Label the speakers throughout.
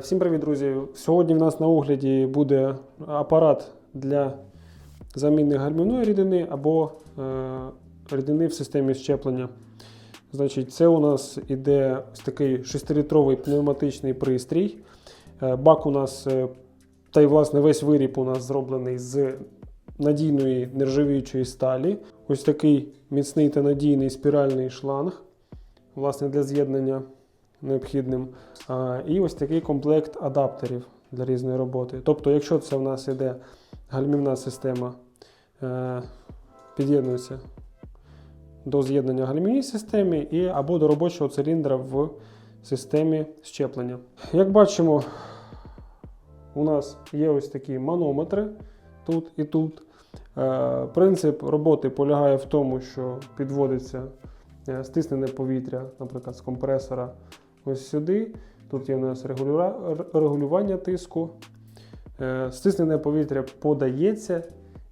Speaker 1: Всім привіт, друзі! Сьогодні в нас на огляді буде апарат для заміни гальмівної рідини або е, рідини в системі щеплення. Значить, це у нас іде ось такий 6-літровий пневматичний пристрій. Е, бак у нас, е, та й власне весь виріб у нас зроблений з надійної нержавіючої сталі. Ось такий міцний та надійний спіральний шланг, власне, для з'єднання необхідним. І ось такий комплект адаптерів для різної роботи. Тобто, якщо це в нас іде гальмівна система, е, під'єднується до з'єднання гальмівній системі і, або до робочого циліндра в системі щеплення. Як бачимо, у нас є ось такі манометри тут і тут. Е, Принцип роботи полягає в тому, що підводиться е, стиснене повітря, наприклад, з компресора ось сюди. Тут є у нас регулювання тиску. Е, Стиснене повітря подається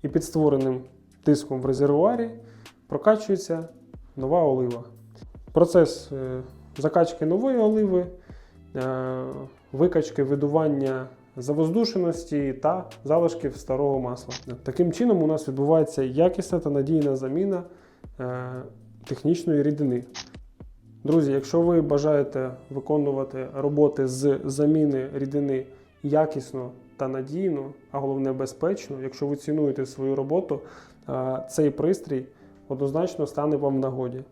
Speaker 1: і під створеним тиском в резервуарі прокачується нова олива. Процес е, закачки нової оливи, е, викачки видування завоздушеності та залишків старого масла. Таким чином, у нас відбувається якісна та надійна заміна технічної рідини. Друзі, якщо ви бажаєте виконувати роботи з заміни рідини якісно та надійно, а головне безпечно, якщо ви цінуєте свою роботу, е, цей пристрій однозначно стане вам в нагоді.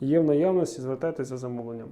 Speaker 1: Є в наявності, звертайтеся за замовленням.